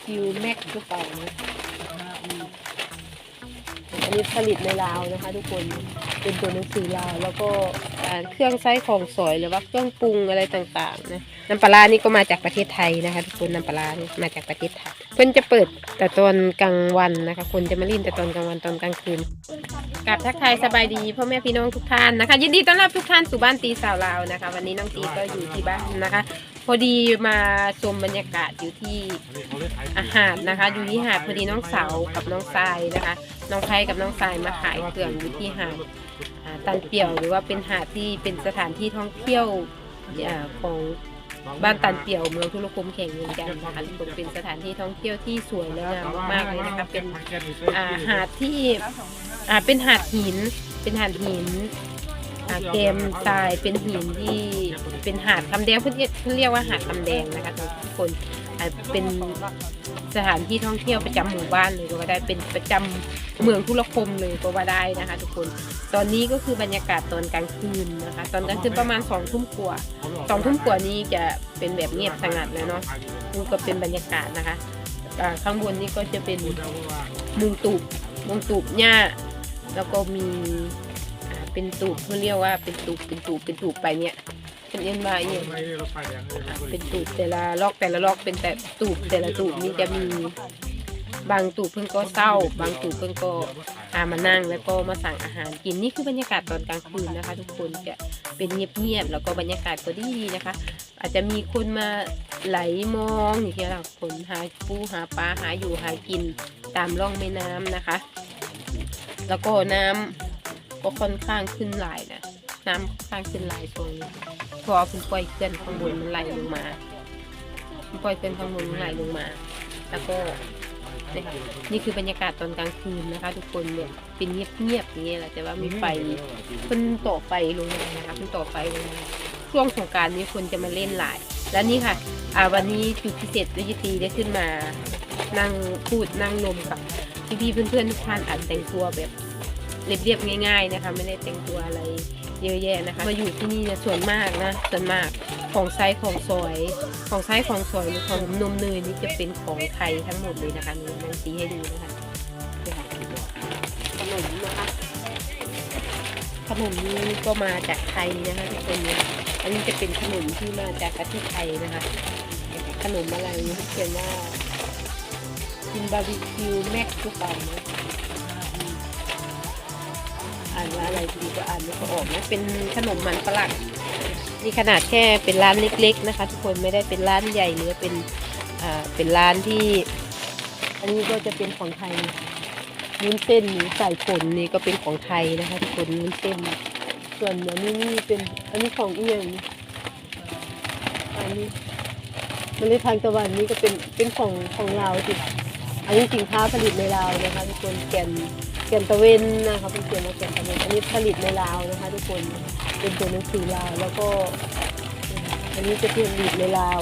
คิวแม็กหรือเปล่านะอันนี้ผลิตในลาวนะคะ ทุกคนเป็นตัวหนังสือลาว แล้วก็เครื่องใช้ของสอยหรือว่าเครื่องปรุงอะไรต่างๆนะน้ำปลานี่ก็มาจากประเทศไทยนะคะทุกคนน้ำปลามาจากประเทศไทยเพื่อนจะเปิดแต่ตอนกลางวันนะคะ คนจะมาลินแต่ตอนกลางวันตอนกลางคืนกลับทักทายสบายดีพ่อแม่พี่น้องทุกท่านนะคะ ยินดีต้อนรับทุกท่านสู่บ้านตีสาวลาวนะคะ วันนี้น้องตีก็อยู่ที่บ้านนะคะ พอดีมาชมบรรยากาศอยู่ที่อาหารนะคะ อยู่ที่หาดพอดีน้องสาวกับน้องทรายนะคะ น้องไพกับน้องทรายมาขายเครื่องอยู่ที่หาดตันเปี่ยวหรือว่าเป็นหาดที่เป็นสถานที่ท่องเที่ยวอของบ้านตันเปี่ยวเมืองทุรคมแข่งเมืองกันนะคะทุกคนเป็นสถานที่ท่องเที่ยวที่สวยและงามมากๆเลยนะคะเป็นหาดที่เป็นหาดหิน เป็นหาดหิน อ่าเกมทรายเป็นหินที่เป็นหาดคำแดงเพื่อนเรียกเพื่อนเรียกว่าหาดคำแดงนะคะทุกคนเป็นสถานที่ท่องเที่ยวประจำหมู่บ้านเลยก็ว่าได้เป็นประจำเมืองทุรคมเลยก็ว่าได้นะคะ ทุกคนตอนนี้ก็คือบรรยากาศตอนกลางคืนนะคะ ตอนกลางคืนประมาณสองทุ่มกว่าสองทุ่มกว่านี้จะเป็นแบบเงียบสงัดเลยเนาะนี่ก็เป็นบรรยากาศนะคะข้างบนนี้ก็จะเป็นมุงตูบมุงตูบหญ้าแล้วก็มี เป็นตูบเขาเรียกว่าเป็นตูบเป็นตูบเป็นตูบไปเนี่ยเป็นเอ็นมาเองเป็นตูบแต่ละลอกแต่ละลอกเป็นแต่ตูบแต่ละตูบนี่จะมีบางตูบเพิ่งก็เศร้า บางตูบเพิ่งก็อามานั่งแล้วก็มาสั่งอาหารกินนี่คือบรรยากาศตอนกลางคืนนะคะ ทุกคนจะเป็นเงียบๆแล้วก็บรรยากาศก็ดีๆนะคะ อาจจะมีคนมาไหลมองอย่างเงี้ยค่ะคนหาปูหาปลาหาอยู่หากินตามร่องแม่น้ำนะคะ แล้วก็น้ำ ก็ค่อนข้างขึ้นหลายนะน้ำค่อนข้างขึ้นหลายตรงนี้พราะว่าเพิ่งปล่อยเขื่อนข้างบนมันไหลลงมาเพิ่งปล่อยเขื่อนข้างบนมันไหลลงมา แล้วก็นี่ยนี่คือบรรยากาศตอนกลางคืนนะคะ ทุกคนเนี่ยเป็นเงียบๆอย่างเงี้ยแหละแต่ว่ามีไฟเพิ่นต่อไฟลงมานะคะเพิ่นต่อไฟลงมาช่วงสงการนี้คนจะมาเล่นหลาย แล้วนี่ค่ะอ่าวันนี้จุดพิเศษวิจิตรีได้ขึ้นมานั่งพูดนั่งนมกับพี่ๆเพื่อนๆทุกท่านอาจแต่งตัวแบบ เรียบๆง่าย ๆนะคะ ไม่ได้แต่งตัวอะไรเยอะแยะนะคะ มาอยู่ที่นี่เนี่ยส่วนมากนะส่วนมากของไซส์ของสวยของไซส์ของสวยหรือของนมเนยนี่จะเป็นของไทยทั้งหมดเลยนะคะนี่น้องตีให้ดูนะคะขนมนะคะขนมนี้ก็มาจากไทยนะคะทุกคนเนี่ยอันนี้จะเป็นขนมที่มาจากประเทศไทยนะคะ ขนมอะไรนี่เขียนว่ากินบาร์บีคิวแม็กหรือเปล่านะ อ่านว่าอะไรดีก็อ่านไม่ค่อออกนะ เป็นขนมมันฝรั่งนี่ขนาดแค่เป็นร้านเล็ก ๆนะคะ ทุกคนไม่ได้เป็นร้านใหญ่หรือเป็นอ่าเป็นร้านที่ อันนี้ก็จะเป็นของไทยวุ้นเส้นหรือใส่ผลนี่ก็เป็นของไทยนะคะทุกคนวุ้นเส้น ส่วนอันนี้นี่เป็นอันนี้ของอีกอย่างอันนี้เมันในทางตะวันนี้ก็เป็นเป็นของของลาวสิอันนี้สินค้าผลิตในลาวนะคะทุกคนแกน แกนตะเวนนะคะเป็นเขียนว่าแกนตะเวนอันนี้ผลิตในลาวนะคะ ทุกคนเป็นตัวหนังสือลาวแล้วก็ อันนี้จะผลิตในลาว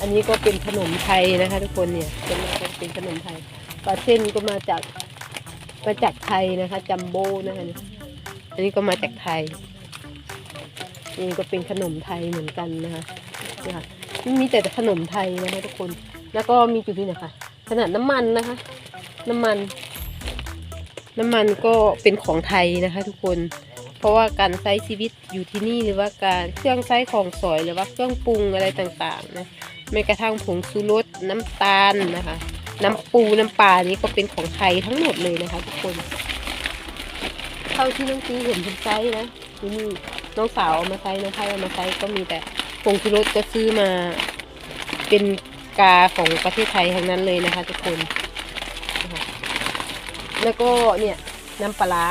อันนี้ก็เป็นขนมไทยนะคะ ทุกคนเนี่ยเป็นเป็นขนมไทยปลาเส้นก็มาจากมาจากไทยนะคะ จัมโบ้นะคะอันนี้ก็มาจากไทยนี่ก็เป็นขนมไทยเหมือนกันนะคะนี่ค่ะมีแต่ขนมไทยนะคะทุกคน แล้วก็มีจุดนี้นะคะขนาดน้ำมันนะคะ น้ำมัน น้ำมันก็เป็นของไทยนะคะ ทุกคน เพราะว่าการใช้ชีวิตอยู่ที่นี่หรือว่าการเครื่องใช้ของสอยหรือว่าเครื่องปรุงอะไรต่างๆนะไม่กระทั่งผงชูรสน้ำตาลนะคะ น้ำปูน้ำปลานี้ก็เป็นของไทยทั้งหมดเลยนะคะ ทุกคนเท่าที่น้องตีเห็นเป็นไซส์นะที่นี่น้องสาวเอามาไซส์น้องไพ่เอามาไซส์ก็มีแต่ผงชูรสก็ซื้อมาเป็นกาของประเทศไทยทั้งนั้นเลยนะคะ ทุกคน แล้วก็เนี่ยน้ำปลาร้า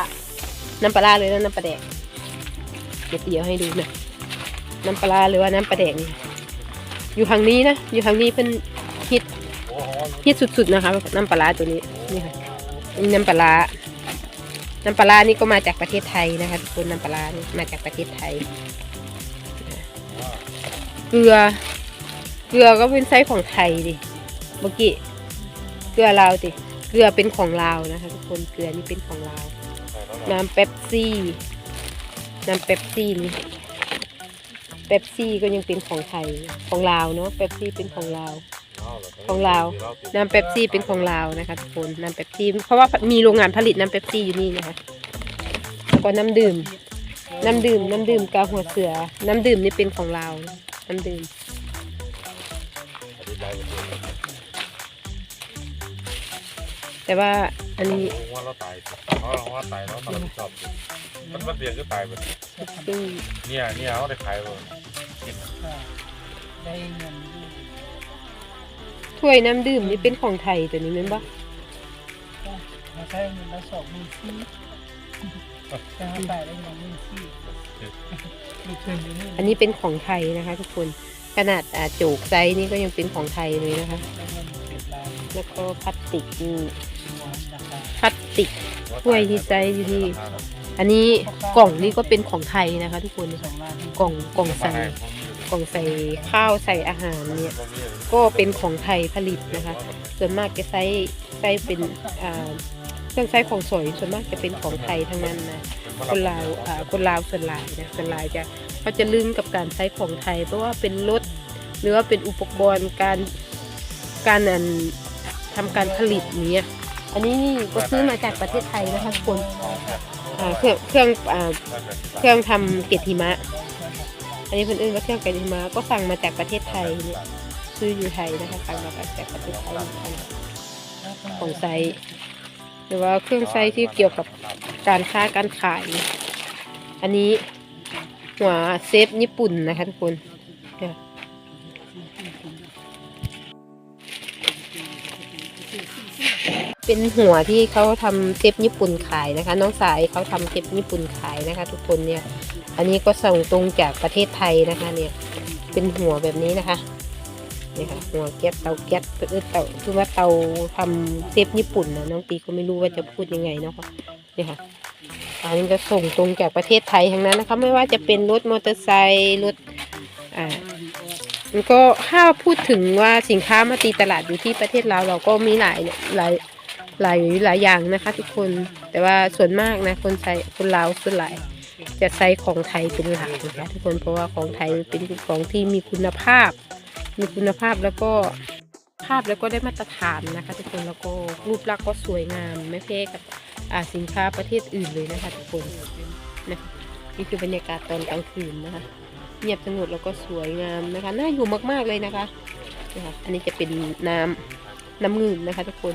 น้ำปลาร้าเลยนะน้ำปลาแดกเดี๋ยวเดี๋ยวให้ดูนะน้ำปลาร้าหรือว่าน้ำปลาแดกนี่อยู่ทางนี้นะอยู่ทางนี้เป็นฮิตฮิตสุดๆนะคะน้ำปลาร้าตัวนี้นี่ค่ะน้ำปลาร้าน้ำปลาร้านี่ก็มาจากประเทศไทยนะคะทุกคนน้ำปลาร้านี่มาจากประเทศไทยเกลือเกลือก็เป็นไซส์ของไทยดิเมื่อกี้เกลือลาวดิ เกลือเป็นของลาวนะคะ ทุกคนเกลือนี่เป็นของลาว น้ำเป๊ปซี่ น้ำเป๊ปซี่นี่เป๊ปซี่ก็ยังเป็นของไทยของลาวเนาะเป๊ปซี่เป็นของลาวของลาวน้ำเป๊ปซี่เป็นของลาวนะคะทุกคนน้ำเป๊ปซี่เพราะว่ามีโรงงานผลิตน้ำเป๊ปซี่อยู่นี่นะคะแล้วก็น้ำดื่ม น้ำดื่มน้ำดื่มกาหัวเสือ น้ำดื่มนี่เป็นของลาวน้ำดื่ม แต่ว่าอันนี้ว่าเราตายเพราะเราว่าตายเราต้องรับผิดชอบมันมันเรียนก็ตายไปซึ่งเนี่ยเนี่ยเขาได้ขายเลยได้เงินอยู่ถ้วยน้ำดื่มนี่เป็นของไทยตัวนี้แมันปะเราใช้เงินละสองหมื่นสี่จะให้ไปได้เงินหมื่นสี่มีเงินอยู่นี่อันนี้เป็นของไทยนะคะ ทุกคนขนาดอ่าโจกไซส์นี่ก็ยังเป็นของไทยเลยนะคะได้เงินเจ็ดล้านแล้วก็พลาสติกนี่รวมราคา พลาสติกถ้วยที่ใช้อยู่ที่อันนี้กล่องนี่ก็เป็นของไทยนะคะ ทุกคนสองล้านกล่องกล่องใส่กล่องใส่ข้าวใส่อาหารเนี่ย ก็เป็นของไทยผลิตนะคะ ส่วนมากจะใช้ใช้เป็นอ่าเครื่องใช้ของสวยส่วนมากจะเป็นของไทยทั้งนั้นนะคนลาวอ่าคนลาวส่วนหลายนะส่วนหลายจะเขาจะลึงกับการใช้ของไทย เพราะว่าเป็นรถหรือว่าเป็นอุปกรณ์การการอันทำการผลิตเนี้ย อันนี้นี่ก็ซื้อมาจากประเทศไทยนะคะทุกคนอ่าเครื่องเครื่องอ่าเครื่องทำเกล็ดหิมะ อันนี้เพื่อนอื่นว่าเครื่องเกล็ดหิมะก็สั่งมาจากประเทศไทยเนี่ยซื้ออยู่ไทยนะคะสั่งมาจากประเทศไทยเหมือนกันของไซส์หรือว่าเครื่องไซส์ที่เกี่ยวกับการค้าการขาย อันนี้หัวเซฟญี่ปุ่นนะคะทุกคน เป็นหัวที่เขาทำเซฟญี่ปุ่นขายนะคะ น้องสายเขาทำเซฟญี่ปุ่นขายนะคะ ทุกคนเนี่ย อันนี้ก็ส่งตรงจากประเทศไทยนะคะ เนี่ย เป็นหัวแบบนี้นะคะนี่ค่ะหัวแก๊สเตาแก๊สเออเตาคือว่าเตาทำเซฟญี่ปุ่นนะน้องตีก็ไม่รู้ว่าจะพูดยังไงเนาะค่ะนี่ค่ะอันนี้ก็ส่งตรงจากประเทศไทยทั้งนั้นนะคะไม่ว่าจะเป็นรถมอเตอร์ไซค์รถอ่ามันก็ถ้าพูดถึงว่าสินค้ามาตีตลาดอยู่ที่ประเทศเราเราก็มีหลายหลาย หลายหลายอย่างนะคะ ทุกคนแต่ว่าส่วนมากนะคนใช้คนลาวส่วนหลายจะใช้ของไทยเป็นหลักนะคะทุกคนเพราะว่าของไทยเป็นของที่มีคุณภาพ มีคุณภาพแล้วก็ภาพแล้วก็ได้มาตรฐานนะคะ ทุกคนแล้วก็รูปลักษณ์ก็สวยงาม ไม่แพ้กับสินค้าประเทศอื่นเลยนะคะ ทุกคนนะคะนี่คือบรรยากาศตอนกลางคืนนะคะเงียบสงบแล้วก็สวยงามนะคะน่าอยู่มากๆเลยนะคะนะคะ อันนี้จะเป็นน้ำน้ำเงินนะคะ ทุกคน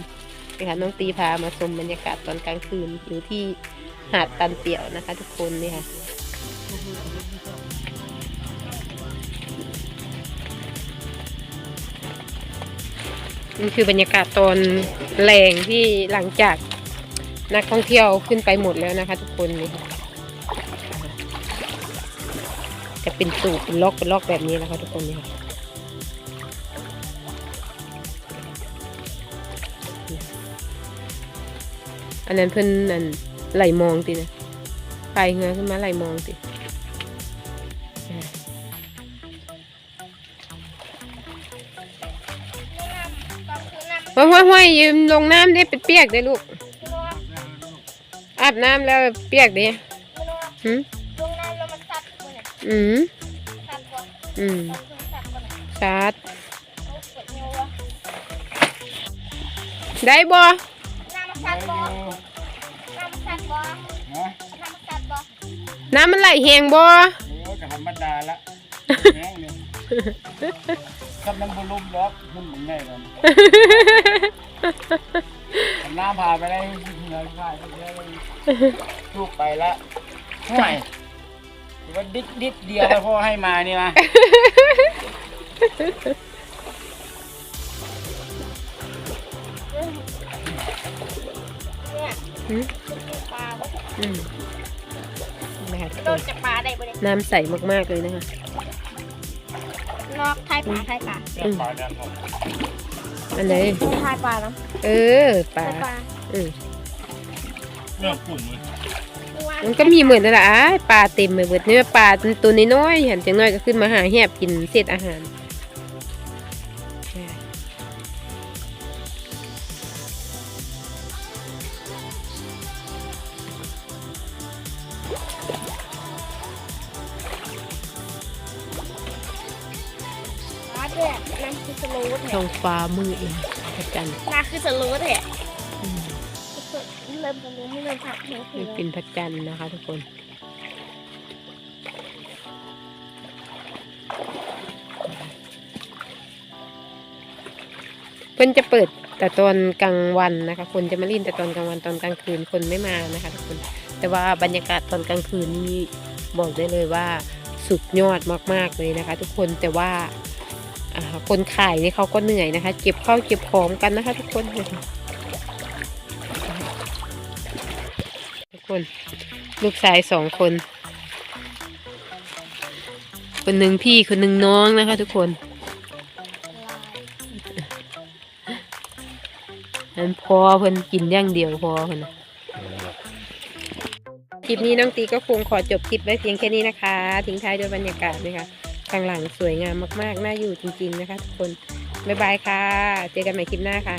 นะคะน้องตีพามาชมบรรยากาศตอนกลางคืนอยู่ที่หาดตันเตี่ยวนะคะ ทุกคนนี่ค่ะนี่คือบรรยากาศตอนแรงที่หลังจากนักท่องเที่ยวขึ้นไปหมดแล้วนะคะ ทุกคนนี่ค่ะจะเป็นสูบเป็นล็อกเป็นล็อกแบบนี้นะคะ ทุกคนนี่ค่ะ อันนั้นเพิ่นนั่นไหลมองตินะไปเงือขึ้นมาไหลมองติห้อยห้อยห้อยยืมลงน้ำได้เป็นเปียกได้ลูก อาบน้ำแล้วเปียกดิหืมลงน้ำแล้วมันซัดอืมอืมซัดกูเนี่ยชาร์จได้บ่ น้ำมันไหลแหงบ่โอ้ยก็ธรรมดาละแม่งเนี่ยกับน้ำบุลุมล็อกหุ่นเหมือนไงกันผมน้ำพาไปได้เหนือพาไปได้ลูกไปละห่วยถือว่าดิดดิดเดียวแล้วพ่อให้มานี่มาเนี่ยหืมปลาบ่อืม นะคะทุกโดคนนจับปลาได้บ่เนี่ยน้ำใสมากๆเลยนะคะ นอกทายปลาทายปลาเรื่องปลาเนี่ยผมอันไหนทายปลาเนาะเออปลาทายปลาอืมเรื่องปุ่นเลยว่ามันก็มีเหมือนนั่นแหละอ้ายปลาเต็มไปหมดเนี่ยปลาตัวน้อยๆเห็นจังน้อยก็ขึ้นมาหาแหบกินเศษอาหาร ฟ้ามืดเลยพระจันทร์นั่นคือสโลว์เนี่ยอืมเริ่มตรงนี้ไม่เริ่มผักเริ่มนี่เป็นพระจันทร์นะคะ ทุกคนเพิ่นจะเปิดแต่ตอนกลางวันนะคะ คนจะมาเลินแต่ตอนกลางวันตอนกลางคืนคนไม่มานะคะทุกคน แต่ว่าบรรยากาศตอนกลางคืนนี่บอกได้เลยว่าสุดยอดมากๆเลยนะคะ ทุกคนแต่ว่าอ่า คนขายนี่เขาก็เหนื่อยนะคะ เก็บข้าวเก็บของกันนะคะ ทุกคนทุกคน ลูกชายสองคน คนหนึ่งพี่คนหนึ่งน้องนะคะ ทุกคนนั้นพอเพิ่นกินอย่างเดียวพอเพิ่นนคลิปนี้น้องตีก็คงขอจบคลิปไว้เพียงแค่นี้นะคะ ทิ้งท้ายด้วยบรรยากาศนะคะ ข้างหลังสวยงามมากๆ น่าอยู่จริง ๆ นะคะทุกคน บ๊ายบายค่ะ เจอกันใหม่คลิปหน้าค่ะ